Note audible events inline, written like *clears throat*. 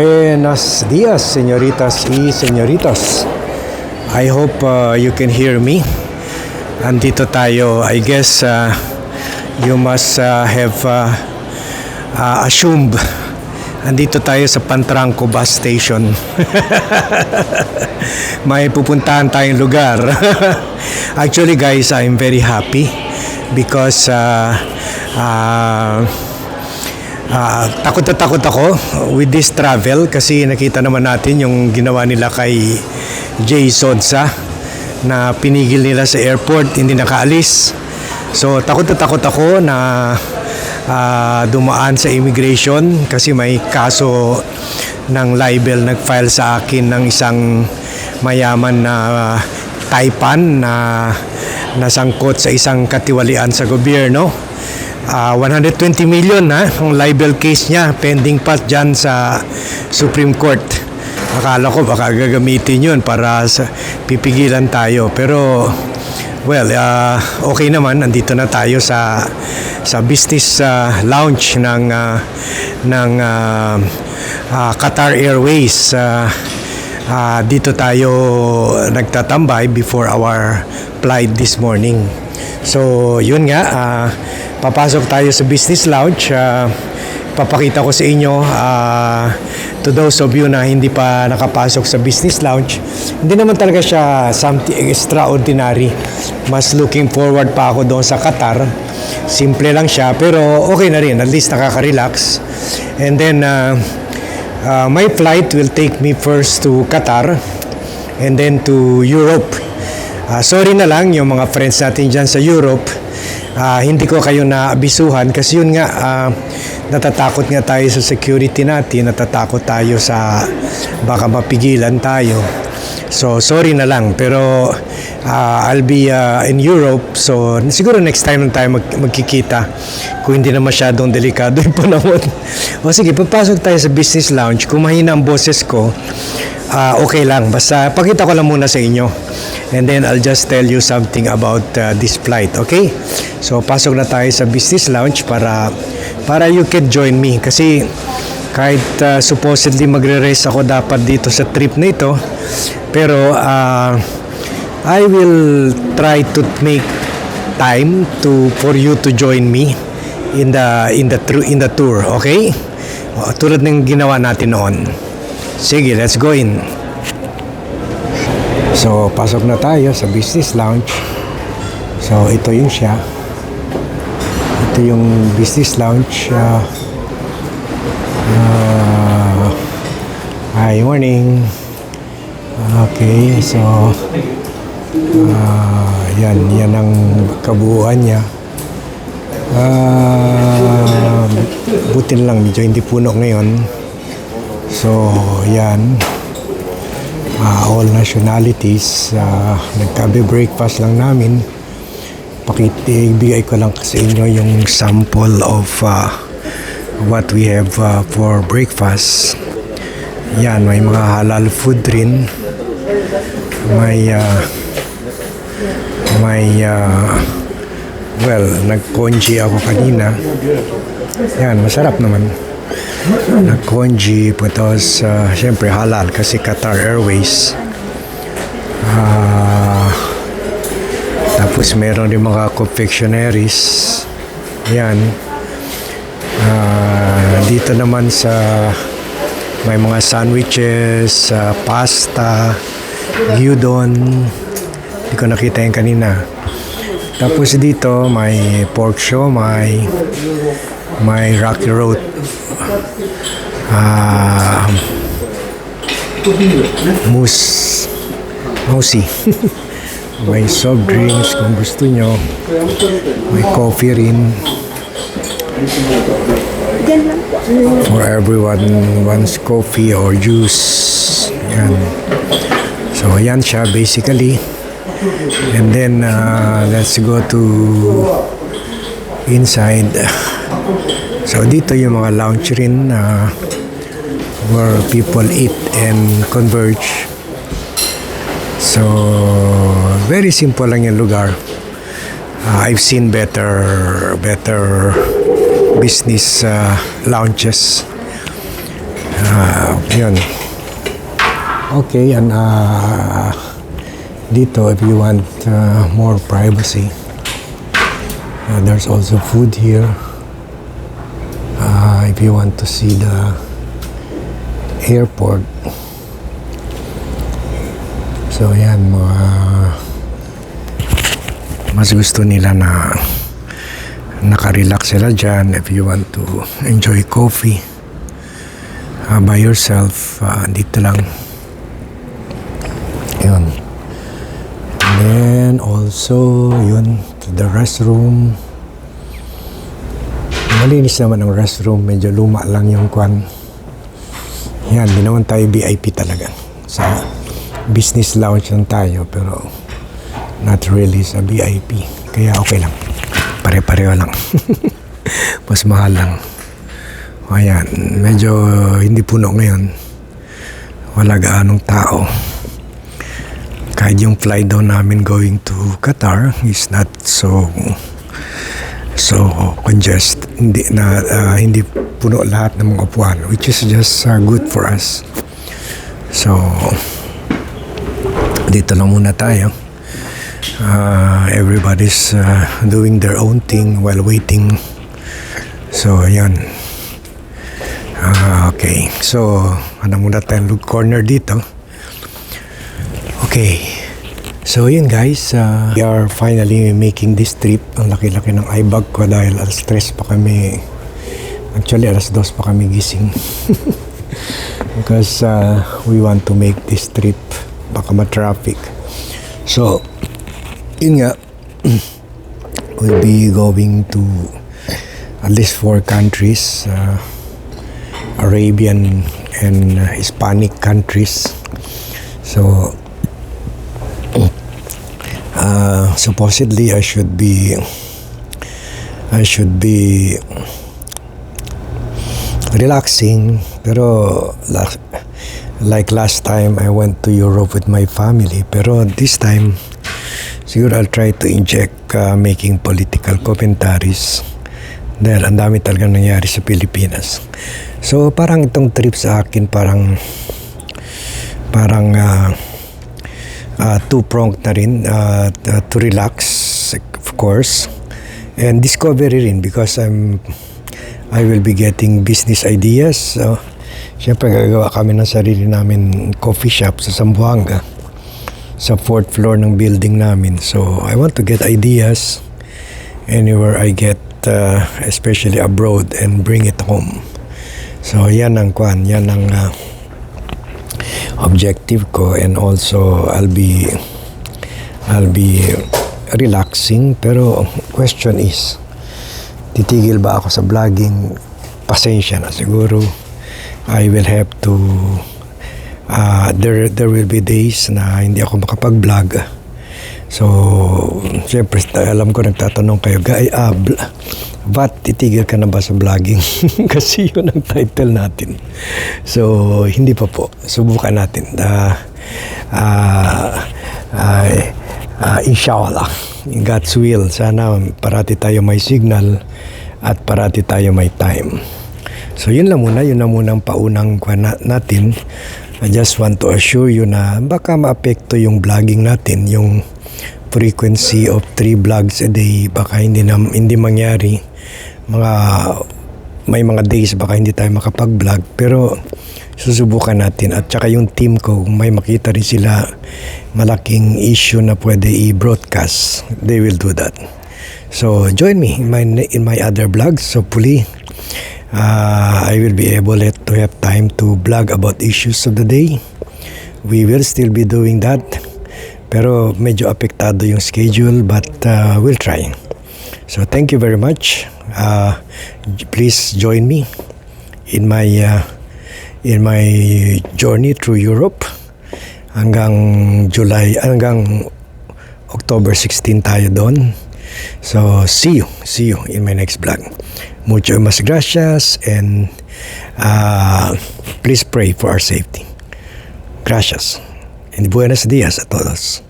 Buenos días, señoritas y señoritos. I hope uh, you can hear me. Andito tayo, I guess uh, you must uh, have uh, uh, assumed Andito tayo sa Pantranco bus station. *laughs* May pupuntahan tayong lugar. *laughs* Actually guys, I'm very happy because uh, uh, Ah, takot na takot ako with this travel kasi nakita naman natin yung ginawa nila kay Jay Sodsa na pinigil nila sa airport, hindi nakaalis. So takot na takot ako na ah, dumaan sa immigration kasi may kaso ng libel nag-file sa akin ng isang mayaman na taipan na nasangkot sa isang katiwalian sa gobyerno. Ah, 120 million ha, ang libel case niya pending pa dyan sa Supreme Court. Akala ko baka gagamitin yun para sa, pipigilan tayo. Pero, well, ah, okay naman. Nandito na tayo sa sa business ah, lounge ng ah, ng ah, ah, Qatar Airways. Ah, ah, dito tayo nagtatambay before our flight this morning. So, yun nga, ah, papasok tayo sa business lounge. ah, papakita ko sa inyo ah, to those of you na hindi pa nakapasok sa business lounge. Hindi naman talaga siya something extraordinary. Mas looking forward pa ako doon sa Qatar. Simple lang siya, pero okay na rin. At least nakaka-relax. And then, ah, ah, my flight will take me first to Qatar and then to Europe. Ah, sorry na lang yung mga friends natin dyan sa Europe. Ah, hindi ko kayo naabisuhan kasi yun nga, ah, natatakot nga tayo sa security natin, natatakot tayo sa baka mapigilan tayo. So, sorry na lang. Pero, ah, I'll be ah, in Europe. So, siguro next time lang tayo mag- magkikita. Kung hindi na masyadong delikado *laughs* yung panahon. o sige, pagpasok tayo sa business lounge. Kung mahina ang boses ko, ah, okay lang. Basta, pakita ko lang muna sa inyo. And then, I'll just tell you something about ah, this flight. Okay? So, pasok na tayo sa business lounge para para you can join me. Kasi, kahit ah, supposedly magre-race ako dapat dito sa trip na ito, pero ah, I will try to make time to for you to join me in the in the in the tour, okay? Tulad ng ginawa natin noon. Sige, let's go in. So, pasok na tayo sa business lounge. So, ito yung siya. Ito yung business lounge. ah, ah, hi, morning. Okay, so ah, yan, yan ang kabuuan niya. Ah, buti na lang, medyo hindi puno ngayon. So, yan. Ah, all nationalities. Uh, Nagkabe-breakfast lang namin. Pakibigay ko lang sa inyo yung sample of ah, what we have ah, for breakfast. Yan, may mga halal food rin. May ah, may ah, well, nag-congee ako kanina. Yan, masarap naman. Nag-congee tapos uh, syempre halal kasi Qatar Airways. Ah, tapos meron din mga confectionaries. Yan. Ah, dito naman sa may mga sandwiches, ah, pasta, gyudon. Hindi ko nakita yung kanina. Tapos dito may pork show, may may rocky road. Ah, moose. Mousy. *laughs* may soft drinks kung gusto nyo. May coffee rin. For everyone wants coffee or juice. Yan. So, yan siya basically. And then, uh, let's go to inside. So, dito yung mga lounge rin uh, where people eat and converge. So, very simple lang yung lugar. Uh, I've seen better better business uh, lounges. Ah, yun. Okay, and uh, dito if you want uh, more privacy, uh, there's also food here. Uh, if you want to see the airport. So yan, mga mas gusto nila na nakarelax sila dyan if you want to enjoy coffee uh, by yourself uh, dito lang yun and then also yun the restroom. Malinis naman ang restroom. Medyo luma lang yung kwan. Yan di naman tayo VIP talaga. Sa business lounge lang tayo pero not really sa VIP kaya okay lang. Pare-pareho lang. *laughs* Mas mahal lang. Ayan. Medyo hindi puno ngayon. Wala gaanong tao kahit yung flight daw namin going to Qatar is not so so congest hindi na ah, hindi puno lahat ng mga upuan which is just uh, good for us. So dito lang muna tayo. Uh, everybody's uh, doing their own thing while waiting. So ayan Ah, okay. So ano muna tayong corner dito okay. So yun guys uh, we are finally making this trip. Ang laki-laki ng eye ko dahil alas 3 pa kami. Actually alas 2 pa kami gising. *laughs* Because uh, we want to make this trip. Baka ma-traffic. So yun nga *clears throat* we'll be going to at least four countries uh, Arabian and uh, Hispanic countries. So uh, supposedly I should be I should be relaxing pero like last time I went to Europe with my family pero this time siguro I'll try to inject uh, making political commentaries. Dahil ang dami talaga nangyari sa Pilipinas. So parang itong trip sa akin parang parang uh, uh, two-pronged na rin uh, to relax of course and discovery rin because I'm I will be getting business ideas. So syempre gagawa kami ng sarili namin coffee shop sa Zamboanga sa fourth floor ng building namin. So I want to get ideas anywhere I get uh, especially abroad and bring it home. So yan ang kwan yan ang uh, objective ko and also I'll be I'll be relaxing. Pero question is titigil ba ako sa vlogging? Pasensya na siguro. I will have to uh, there there will be days na hindi ako makapag-vlog so syempre alam ko nagtatanong kayo gay ah, Vat, titigil ka na ba sa vlogging? *laughs* Kasi yun ang title natin. So, hindi pa po. Subukan natin. Uh, uh, uh, uh, inshallah, in God's will, sana parati tayo may signal at parati tayo may time. So, yun lang muna. Yun lang muna ang paunang natin. I just want to assure you na baka maapekto yung vlogging natin, yung frequency of three vlogs a day. Baka hindi na hindi mangyari. Mga may mga days baka hindi tayo makapag-vlog. Pero susubukan natin. At saka yung team ko may makita rin sila malaking issue na pwede i-broadcast they will do that. So join me in my in my other vlogs. So hopefully uh, I will be able to have time to vlog about issues of the day. We will still be doing that pero medyo apektado yung schedule but uh, we'll try. So thank you very much. Uh, please join me in my uh, in my journey through Europe hanggang July hanggang October 16 tayo doon. So see you, see you in my next vlog. Mucho mas gracias and uh, please pray for our safety. Gracias. And buenos días a todos.